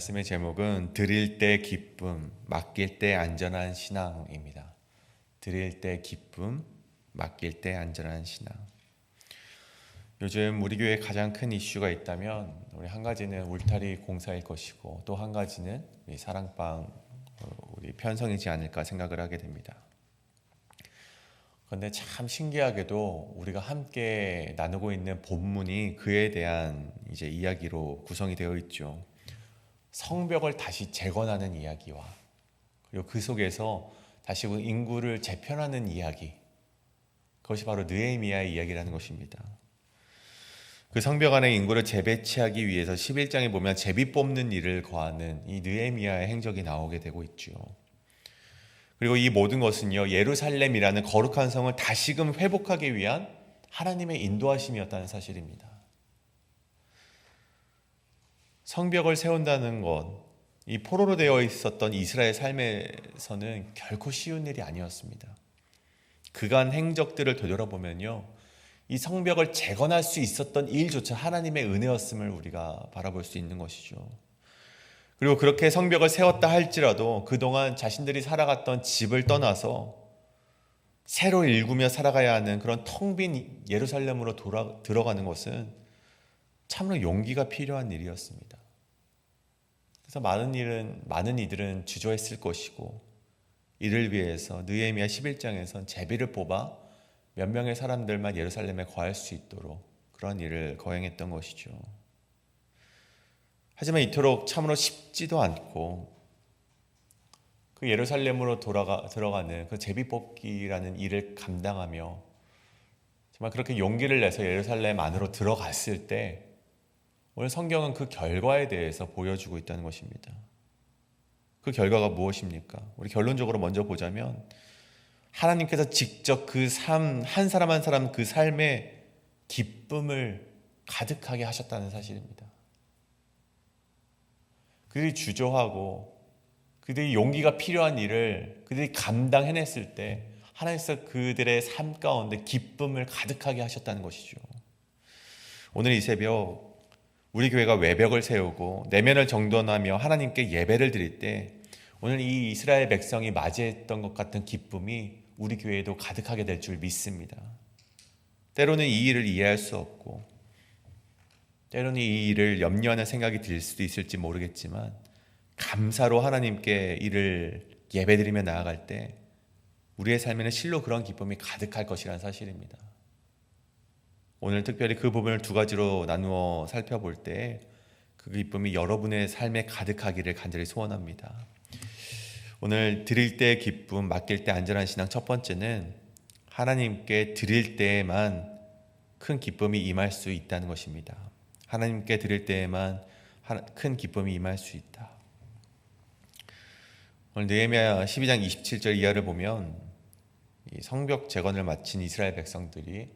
말씀의 제목은 드릴 때 기쁨, 맡길 때 안전한 신앙입니다. 드릴 때 기쁨, 맡길 때 안전한 신앙. 요즘 우리 교회 가장 큰 이슈가 있다면 우리 한 가지는 울타리 공사일 것이고 또 한 가지는 우리 사랑방 우리 편성이지 않을까 생각을 하게 됩니다. 그런데 참 신기하게도 우리가 함께 나누고 있는 본문이 그에 대한 이제 이야기로 구성이 되어 있죠. 성벽을 다시 재건하는 이야기와 그리고 그 속에서 다시 그 인구를 재편하는 이야기. 그것이 바로 느헤미야의 이야기라는 것입니다. 그 성벽 안의 인구를 재배치하기 위해서 11장에 보면 제비 뽑는 일을 거하는 이 느헤미야의 행적이 나오게 되고 있죠. 그리고 이 모든 것은요, 예루살렘이라는 거룩한 성을 다시금 회복하기 위한 하나님의 인도하심이었다는 사실입니다. 성벽을 세운다는 것, 이 포로로 되어 있었던 이스라엘 삶에서는 결코 쉬운 일이 아니었습니다. 그간 행적들을 되돌아보면요, 이 성벽을 재건할 수 있었던 일조차 하나님의 은혜였음을 우리가 바라볼 수 있는 것이죠. 그리고 그렇게 성벽을 세웠다 할지라도 그동안 자신들이 살아갔던 집을 떠나서 새로 일구며 살아가야 하는 그런 텅 빈 예루살렘으로 돌아, 들어가는 것은 참으로 용기가 필요한 일이었습니다. 그래서 많은 일은 많은 이들은 주저했을 것이고 이를 위해서 느헤미야 11장에선 제비를 뽑아 몇 명의 사람들만 예루살렘에 거할 수 있도록 그런 일을 거행했던 것이죠. 하지만 이토록 참으로 쉽지도 않고 그 예루살렘으로 돌아가 들어가는 그 제비 뽑기라는 일을 감당하며 정말 그렇게 용기를 내서 예루살렘 안으로 들어갔을 때 오늘 성경은 그 결과에 대해서 보여주고 있다는 것입니다. 그 결과가 무엇입니까? 우리 결론적으로 먼저 보자면 하나님께서 직접 그 삶, 한 사람 한 사람 그 삶에 기쁨을 가득하게 하셨다는 사실입니다. 그들이 주저하고 그들이 용기가 필요한 일을 그들이 감당해냈을 때 하나님께서 그들의 삶 가운데 기쁨을 가득하게 하셨다는 것이죠. 오늘 이 새벽 우리 교회가 외벽을 세우고 내면을 정돈하며 하나님께 예배를 드릴 때 오늘 이 이스라엘 백성이 맞이했던 것 같은 기쁨이 우리 교회에도 가득하게 될 줄 믿습니다. 때로는 이 일을 이해할 수 없고 때로는 이 일을 염려하는 생각이 들 수도 있을지 모르겠지만 감사로 하나님께 이를 예배드리며 나아갈 때 우리의 삶에는 실로 그런 기쁨이 가득할 것이라는 사실입니다. 오늘 특별히 그 부분을 두 가지로 나누어 살펴볼 때 그 기쁨이 여러분의 삶에 가득하기를 간절히 소원합니다. 오늘 드릴 때 기쁨, 맡길 때 안전한 신앙 첫 번째는 하나님께 드릴 때에만 큰 기쁨이 임할 수 있다는 것입니다. 하나님께 드릴 때에만 큰 기쁨이 임할 수 있다. 오늘 느헤미야 12장 27절 이하를 보면 성벽 재건을 마친 이스라엘 백성들이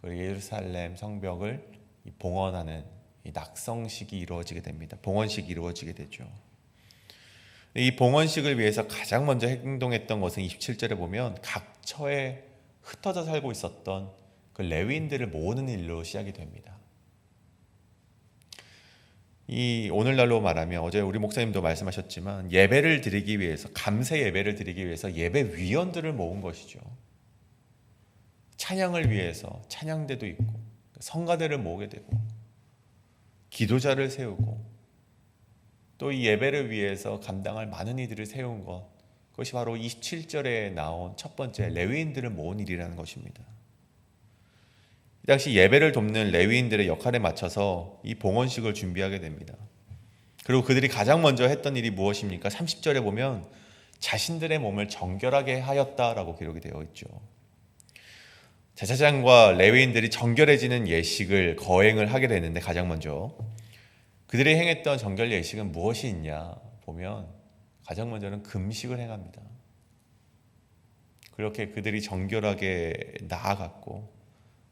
그 예루살렘 성벽을 봉헌하는 낙성식이 이루어지게 됩니다. 봉헌식이 이루어지게 되죠. 이 봉헌식을 위해서 가장 먼저 행동했던 것은 27절에 보면 각 처에 흩어져 살고 있었던 그 레위인들을 모으는 일로 시작이 됩니다. 이 오늘날로 말하면 어제 우리 목사님도 말씀하셨지만 예배를 드리기 위해서 감사 예배를 드리기 위해서 예배 위원들을 모은 것이죠. 찬양을 위해서 찬양대도 있고 성가대를 모으게 되고 기도자를 세우고 또 이 예배를 위해서 감당할 많은 이들을 세운 것 그것이 바로 27절에 나온 첫 번째 레위인들을 모은 일이라는 것입니다. 당시 예배를 돕는 레위인들의 역할에 맞춰서 이 봉헌식을 준비하게 됩니다. 그리고 그들이 가장 먼저 했던 일이 무엇입니까? 30절에 보면 자신들의 몸을 정결하게 하였다라고 기록이 되어 있죠. 제사장과 레위인들이 정결해지는 예식을 거행을 하게 되는데 가장 먼저 그들이 행했던 정결 예식은 무엇이 있냐 보면 가장 먼저는 금식을 행합니다. 그렇게 그들이 정결하게 나아갔고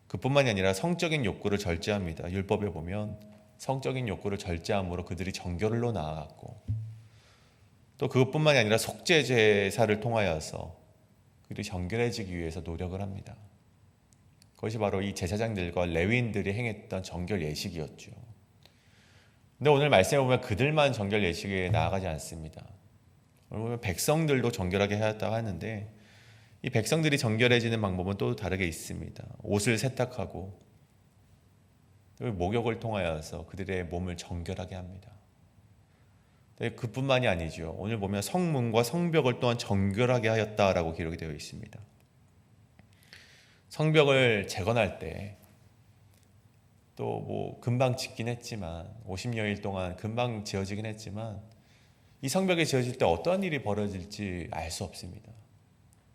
그뿐만이 아니라 성적인 욕구를 절제합니다. 율법에 보면 성적인 욕구를 절제함으로 그들이 정결로 나아갔고 또 그것뿐만이 아니라 속죄 제사를 통하여서 그들이 정결해지기 위해서 노력을 합니다. 그것이 바로 이 제사장들과 레위인들이 행했던 정결 예식이었죠. 근데 오늘 말씀해 보면 그들만 정결 예식에 나아가지 않습니다. 오늘 보면 백성들도 정결하게 하였다고 하는데 이 백성들이 정결해지는 방법은 또 다르게 있습니다. 옷을 세탁하고 목욕을 통하여서 그들의 몸을 정결하게 합니다. 그뿐만이 아니죠. 오늘 보면 성문과 성벽을 또한 정결하게 하였다라고 기록이 되어 있습니다. 성벽을 재건할 때 또 뭐 금방 짓긴 했지만 50여일 동안 금방 지어지긴 했지만 이 성벽이 지어질 때 어떠한 일이 벌어질지 알 수 없습니다.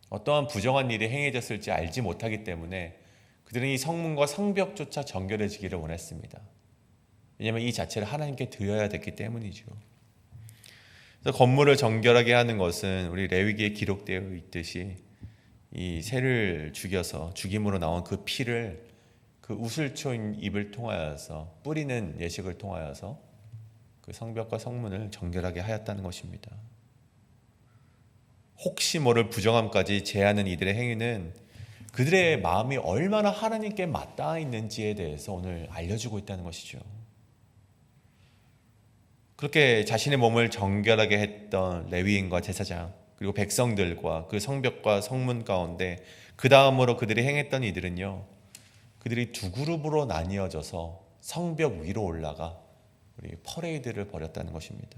어떠한 부정한 일이 행해졌을지 알지 못하기 때문에 그들은 이 성문과 성벽조차 정결해지기를 원했습니다. 왜냐하면 이 자체를 하나님께 드려야 됐기 때문이죠. 그래서 건물을 정결하게 하는 것은 우리 레위기에 기록되어 있듯이 이 새를 죽여서 죽임으로 나온 그 피를 그 우슬초인 입을 통하여서 뿌리는 예식을 통하여서 그 성벽과 성문을 정결하게 하였다는 것입니다. 혹시 모를 부정함까지 제하는 이들의 행위는 그들의 마음이 얼마나 하나님께 맞닿아 있는지에 대해서 오늘 알려주고 있다는 것이죠. 그렇게 자신의 몸을 정결하게 했던 레위인과 제사장 그리고 백성들과 그 성벽과 성문 가운데 그 다음으로 그들이 행했던 이들은요 그들이 두 그룹으로 나뉘어져서 성벽 위로 올라가 우리 퍼레이드를 벌였다는 것입니다.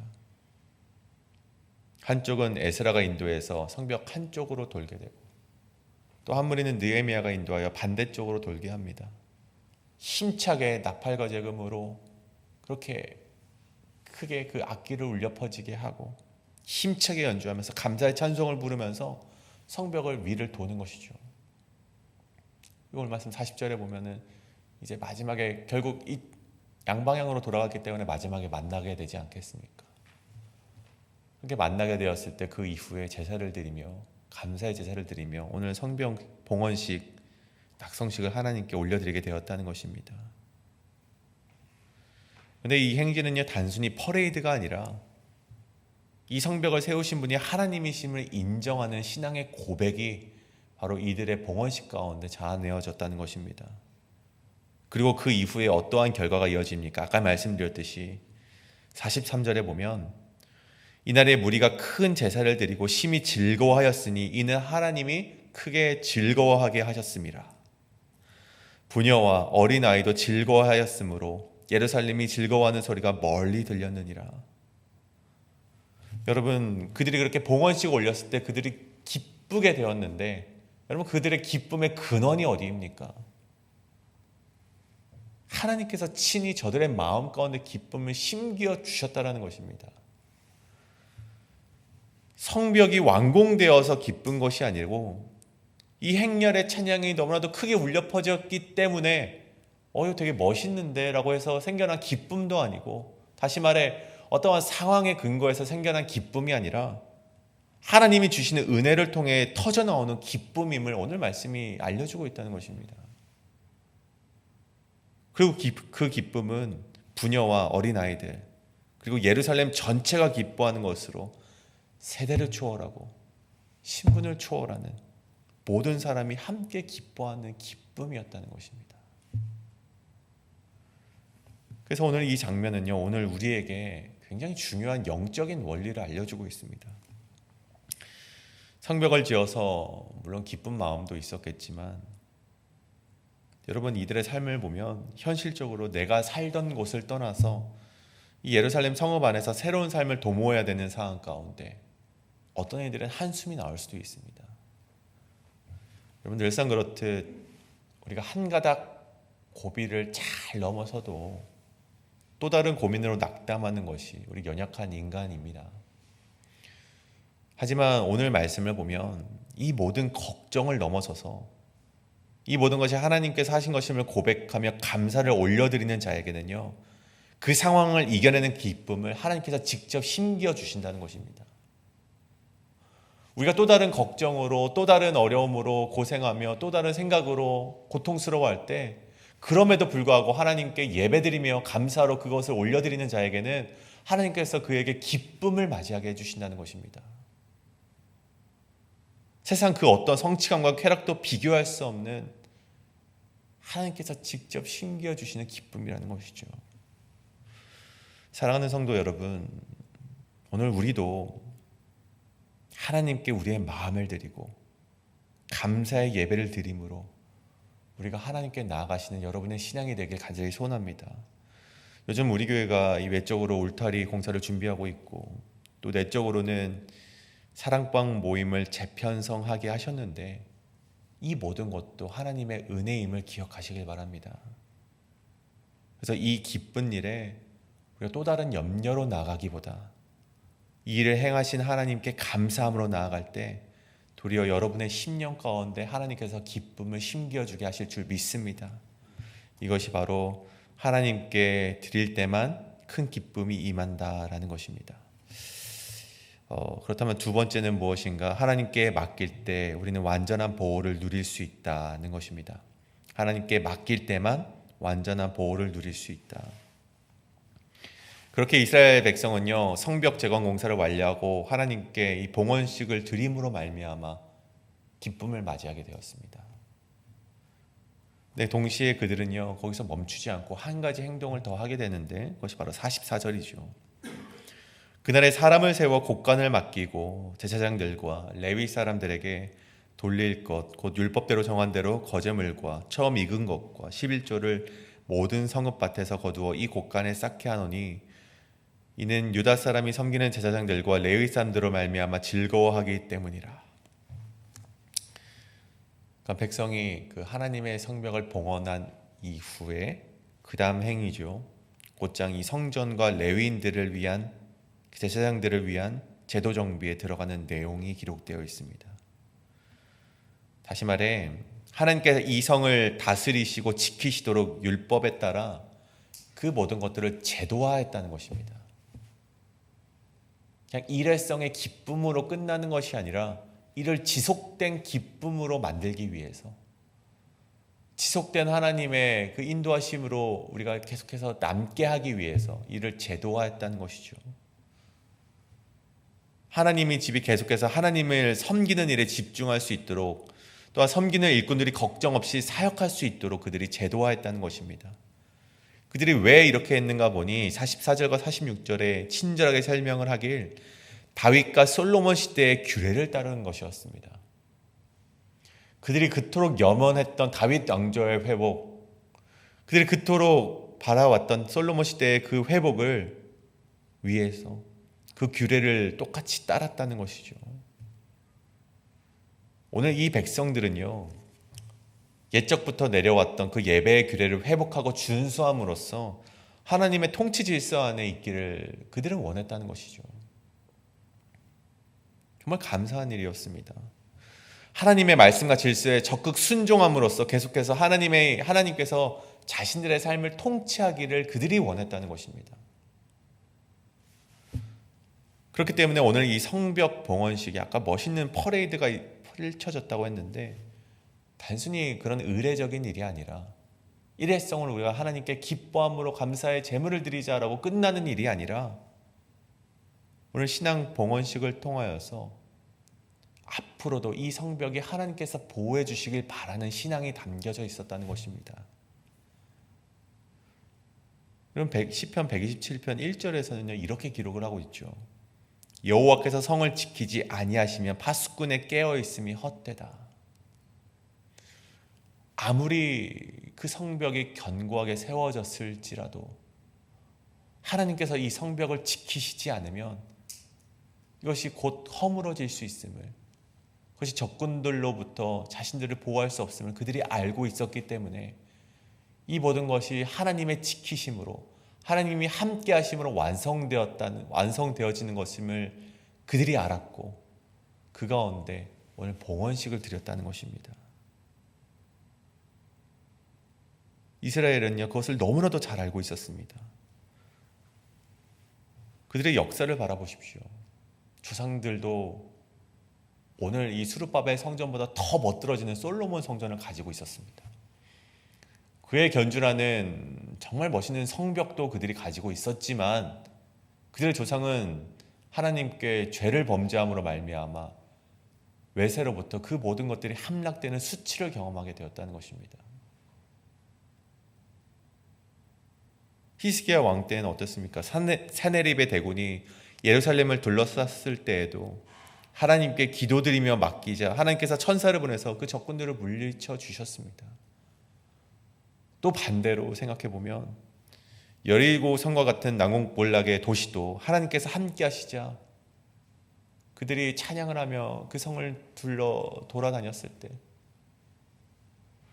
한쪽은 에스라가 인도해서 성벽 한쪽으로 돌게 되고 또 한 무리는 느헤미야가 인도하여 반대쪽으로 돌게 합니다. 힘차게 나팔과 제금으로 그렇게 크게 그 악기를 울려 퍼지게 하고 힘차게 연주하면서 감사의 찬송을 부르면서 성벽을 위를 도는 것이죠. 오늘 말씀 40절에 보면은 이제 마지막에 결국 이 양방향으로 돌아갔기 때문에 마지막에 만나게 되지 않겠습니까? 그렇게 만나게 되었을 때 그 이후에 제사를 드리며 감사의 제사를 드리며 오늘 성병 봉헌식 낙성식을 하나님께 올려드리게 되었다는 것입니다. 근데 이 행진은요 단순히 퍼레이드가 아니라 이 성벽을 세우신 분이 하나님이심을 인정하는 신앙의 고백이 바로 이들의 봉헌식 가운데 자아내어졌다는 것입니다. 그리고 그 이후에 어떠한 결과가 이어집니까? 아까 말씀드렸듯이 43절에 보면 이날에 무리가 큰 제사를 드리고 심히 즐거워하였으니 이는 하나님이 크게 즐거워하게 하셨습니다. 부녀와 어린 아이도 즐거워하였으므로 예루살렘이 즐거워하는 소리가 멀리 들렸느니라. 여러분, 그들이 그렇게 봉헌식 올렸을 때 그들이 기쁘게 되었는데, 여러분, 그들의 기쁨의 근원이 어디입니까? 하나님께서 친히 저들의 마음 가운데 기쁨을 심겨 주셨다라는 것입니다. 성벽이 완공되어서 기쁜 것이 아니고 이 행렬의 찬양이 너무나도 크게 울려 퍼졌기 때문에 어, 이거 되게 멋있는데 라고 해서 생겨난 기쁨도 아니고 다시 말해 어떠한 상황에 근거해서 생겨난 기쁨이 아니라 하나님이 주시는 은혜를 통해 터져 나오는 기쁨임을 오늘 말씀이 알려주고 있다는 것입니다. 그리고 그 기쁨은 부녀와 어린아이들 그리고 예루살렘 전체가 기뻐하는 것으로 세대를 초월하고 신분을 초월하는 모든 사람이 함께 기뻐하는 기쁨이었다는 것입니다. 그래서 오늘 이 장면은요, 오늘 우리에게 굉장히 중요한 영적인 원리를 알려주고 있습니다. 성벽을 지어서 물론 기쁜 마음도 있었겠지만 여러분 이들의 삶을 보면 현실적으로 내가 살던 곳을 떠나서 이 예루살렘 성읍 안에서 새로운 삶을 도모해야 되는 상황 가운데 어떤 이들은 한숨이 나올 수도 있습니다. 여러분 늘상 그렇듯 우리가 한 가닥 고비를 잘 넘어서도 또 다른 고민으로 낙담하는 것이 우리 연약한 인간입니다. 하지만 오늘 말씀을 보면 이 모든 걱정을 넘어서서 이 모든 것이 하나님께서 하신 것임을 고백하며 감사를 올려드리는 자에게는요, 그 상황을 이겨내는 기쁨을 하나님께서 직접 힘겨 주신다는 것입니다. 우리가 또 다른 걱정으로, 또 다른 어려움으로 고생하며, 또 다른 생각으로 고통스러워할 때, 그럼에도 불구하고 하나님께 예배드리며 감사로 그것을 올려드리는 자에게는 하나님께서 그에게 기쁨을 맞이하게 해주신다는 것입니다. 세상 그 어떤 성취감과 쾌락도 비교할 수 없는 하나님께서 직접 신기해 주시는 기쁨이라는 것이죠. 사랑하는 성도 여러분, 오늘 우리도 하나님께 우리의 마음을 드리고 감사의 예배를 드림으로 우리가 하나님께 나아가시는 여러분의 신앙이 되길 간절히 소원합니다. 요즘 우리 교회가 이 외적으로 울타리 공사를 준비하고 있고 또 내적으로는 사랑방 모임을 재편성하게 하셨는데 이 모든 것도 하나님의 은혜임을 기억하시길 바랍니다. 그래서 이 기쁜 일에 우리가 또 다른 염려로 나가기보다 이 일을 행하신 하나님께 감사함으로 나아갈 때 도리어 여러분의 심령 가운데 하나님께서 기쁨을 심겨주게 하실 줄 믿습니다. 이것이 바로 하나님께 드릴 때만 큰 기쁨이 임한다라는 것입니다. 어, 그렇다면 두 번째는 무엇인가? 하나님께 맡길 때 우리는 완전한 보호를 누릴 수 있다는 것입니다. 하나님께 맡길 때만 완전한 보호를 누릴 수 있다. 그렇게 이스라엘 백성은요 성벽 재건 공사를 완료하고 하나님께 이 봉헌식을 드림으로 말미암아 기쁨을 맞이하게 되었습니다. 네, 동시에 그들은요 거기서 멈추지 않고 한 가지 행동을 더 하게 되는데 그것이 바로 44절이죠. 그날에 사람을 세워 곡간을 맡기고 제사장들과 레위 사람들에게 돌릴 것, 곧 율법대로 정한 대로 거제물과 처음 익은 것과 11조를 모든 성읍밭에서 거두어 이 곡간에 쌓게 하노니 이는 유다 사람이 섬기는 제사장들과 레위 사람들로 말미암아 즐거워하기 때문이라. 그러니까 백성이 그 하나님의 성벽을 봉헌한 이후에 그 다음 행위죠. 곧장 이 성전과 레위인들을 위한 제사장들을 위한 제도 정비에 들어가는 내용이 기록되어 있습니다. 다시 말해 하나님께서 이 성을 다스리시고 지키시도록 율법에 따라 그 모든 것들을 제도화했다는 것입니다. 그냥 일회성의 기쁨으로 끝나는 것이 아니라 이를 지속된 기쁨으로 만들기 위해서 지속된 하나님의 그 인도하심으로 우리가 계속해서 남게 하기 위해서 이를 제도화했다는 것이죠. 하나님이 집이 계속해서 하나님을 섬기는 일에 집중할 수 있도록 또한 섬기는 일꾼들이 걱정 없이 사역할 수 있도록 그들이 제도화했다는 것입니다. 그들이 왜 이렇게 했는가 보니 44절과 46절에 친절하게 설명을 하길 다윗과 솔로몬 시대의 규례를 따르는 것이었습니다. 그들이 그토록 염원했던 다윗 왕조의 회복, 그들이 그토록 바라왔던 솔로몬 시대의 그 회복을 위해서 그 규례를 똑같이 따랐다는 것이죠. 오늘 이 백성들은요, 옛적부터 내려왔던 그 예배의 규례를 회복하고 준수함으로써 하나님의 통치 질서 안에 있기를 그들은 원했다는 것이죠. 정말 감사한 일이었습니다. 하나님의 말씀과 질서에 적극 순종함으로써 계속해서 하나님의 하나님께서 자신들의 삶을 통치하기를 그들이 원했다는 것입니다. 그렇기 때문에 오늘 이 성벽 봉헌식이 아까 멋있는 퍼레이드가 펼쳐졌다고 했는데 단순히 그런 의례적인 일이 아니라 일회성을 우리가 하나님께 기뻐함으로 감사의 제물을 드리자라고 끝나는 일이 아니라 오늘 신앙 봉헌식을 통하여서 앞으로도 이 성벽이 하나님께서 보호해 주시길 바라는 신앙이 담겨져 있었다는 것입니다. 그럼 10편 127편 1절에서는요 이렇게 기록을 하고 있죠. 여호와께서 성을 지키지 아니하시면 파수꾼에 깨어 있음이 헛되다. 아무리 그 성벽이 견고하게 세워졌을지라도 하나님께서 이 성벽을 지키시지 않으면 이것이 곧 허물어질 수 있음을 그것이 적군들로부터 자신들을 보호할 수 없음을 그들이 알고 있었기 때문에 이 모든 것이 하나님의 지키심으로 하나님이 함께 하심으로 완성되었다는 완성되어지는 것임을 그들이 알았고 그 가운데 오늘 봉헌식을 드렸다는 것입니다. 이스라엘은요 그것을 너무나도 잘 알고 있었습니다. 그들의 역사를 바라보십시오. 조상들도 오늘 이 수르바벨 성전보다 더 멋들어지는 솔로몬 성전을 가지고 있었습니다. 그의 견주라는 정말 멋있는 성벽도 그들이 가지고 있었지만 그들의 조상은 하나님께 죄를 범죄함으로 말미암아 외세로부터 그 모든 것들이 함락되는 수치를 경험하게 되었다는 것입니다. 히스기야 왕 때는 어떻습니까? 사네, 사네립의 대군이 예루살렘을 둘러쌌을 때에도 하나님께 기도드리며 맡기자 하나님께서 천사를 보내서 그 적군들을 물리쳐 주셨습니다. 또 반대로 생각해 보면 여리고 성과 같은 난공몰락의 도시도 하나님께서 함께 하시자 그들이 찬양을 하며 그 성을 둘러 돌아다녔을 때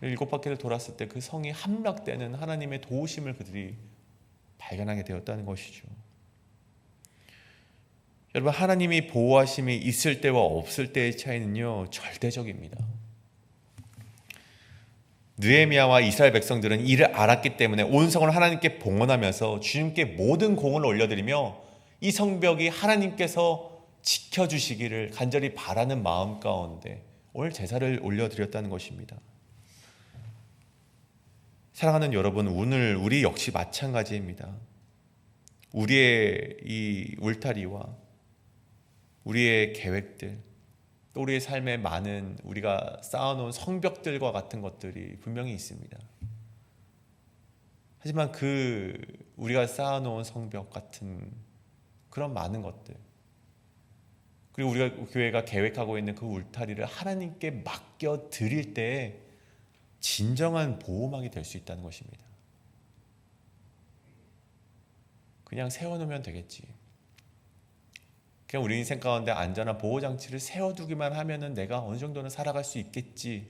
일곱 바퀴를 돌았을 때 그 성이 함락되는 하나님의 도우심을 그들이 발견하게 되었다는 것이죠. 여러분 하나님이 보호하심이 있을 때와 없을 때의 차이는요 절대적입니다. 느헤미야와 이스라엘 백성들은 이를 알았기 때문에 온 성을 하나님께 봉헌하면서 주님께 모든 공을 올려드리며 이 성벽이 하나님께서 지켜주시기를 간절히 바라는 마음 가운데 오늘 제사를 올려드렸다는 것입니다. 사랑하는 여러분, 오늘 우리 역시 마찬가지입니다. 우리의 이 울타리와 우리의 계획들, 또 우리의 삶에 많은 우리가 쌓아놓은 성벽들과 같은 것들이 분명히 있습니다. 하지만 그 우리가 쌓아놓은 성벽 같은 그런 많은 것들, 그리고 우리가 교회가 계획하고 있는 그 울타리를 하나님께 맡겨 드릴 때 진정한 보호막이 될 수 있다는 것입니다. 그냥 세워놓으면 되겠지. 그냥 우리 인생 가운데 안전한 보호 장치를 세워두기만 하면은 내가 어느 정도는 살아갈 수 있겠지.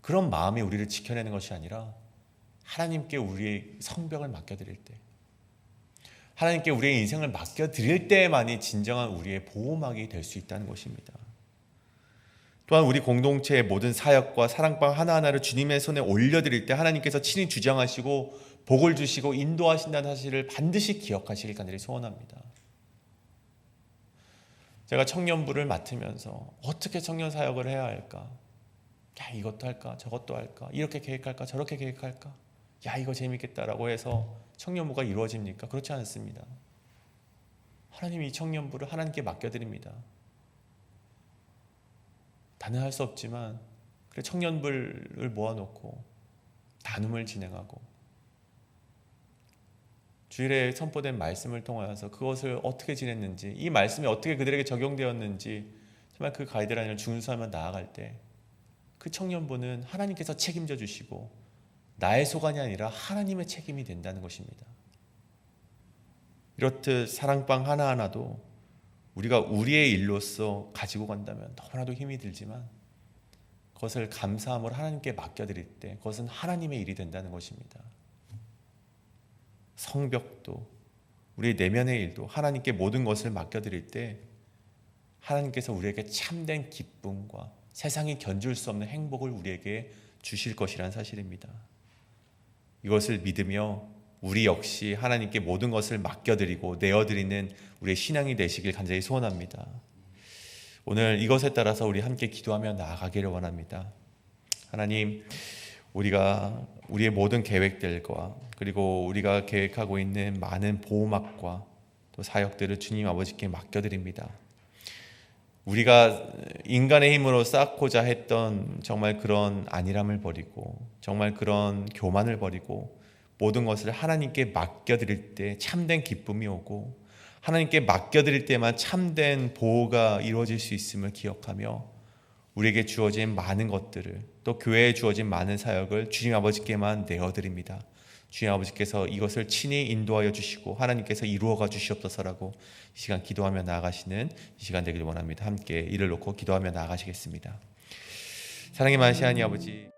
그런 마음이 우리를 지켜내는 것이 아니라 하나님께 우리의 성벽을 맡겨드릴 때, 하나님께 우리의 인생을 맡겨드릴 때만이 진정한 우리의 보호막이 될 수 있다는 것입니다. 또한 우리 공동체의 모든 사역과 사랑방 하나하나를 주님의 손에 올려드릴 때 하나님께서 친히 주장하시고 복을 주시고 인도하신다는 사실을 반드시 기억하시길 간절히 소원합니다. 제가 청년부를 맡으면서 어떻게 청년 사역을 해야 할까? 야, 이것도 할까? 저것도 할까? 이렇게 계획할까? 저렇게 계획할까? 야, 이거 재밌겠다라고 해서 청년부가 이루어집니까? 그렇지 않습니다. 하나님이 이 청년부를 하나님께 맡겨드립니다. 다는 할수 없지만 그래 청년부를 모아놓고 나눔을 진행하고 주일에 선포된 말씀을 통하여서 그것을 어떻게 지냈는지 이 말씀이 어떻게 그들에게 적용되었는지 정말 그 가이드라인을 준수하며 나아갈 때 그 청년부는 하나님께서 책임져 주시고 나의 소관이 아니라 하나님의 책임이 된다는 것입니다. 이렇듯 사랑방 하나하나도 우리가 우리의 일로서 가지고 간다면 너무나도 힘이 들지만 그것을 감사함으로 하나님께 맡겨드릴 때 그것은 하나님의 일이 된다는 것입니다. 성벽도 우리 내면의 일도 하나님께 모든 것을 맡겨드릴 때 하나님께서 우리에게 참된 기쁨과 세상이 견줄 수 없는 행복을 우리에게 주실 것이란 사실입니다. 이것을 믿으며 우리 역시 하나님께 모든 것을 맡겨드리고 내어드리는 우리의 신앙이 되시길 간절히 소원합니다. 오늘 이것에 따라서 우리 함께 기도하며 나아가기를 원합니다. 하나님, 우리가 우리의 모든 계획들과 그리고 우리가 계획하고 있는 많은 보호막과 또 사역들을 주님 아버지께 맡겨드립니다. 우리가 인간의 힘으로 쌓고자 했던 정말 그런 안일함을 버리고 정말 그런 교만을 버리고 모든 것을 하나님께 맡겨드릴 때 참된 기쁨이 오고 하나님께 맡겨드릴 때만 참된 보호가 이루어질 수 있음을 기억하며 우리에게 주어진 많은 것들을 또 교회에 주어진 많은 사역을 주님 아버지께만 내어드립니다. 주님 아버지께서 이것을 친히 인도하여 주시고 하나님께서 이루어가 주시옵소서라고 이 시간 기도하며 나아가시는 이 시간 되길 원합니다. 함께 이를 놓고 기도하며 나아가시겠습니다. 사랑의 만시 하니 아버지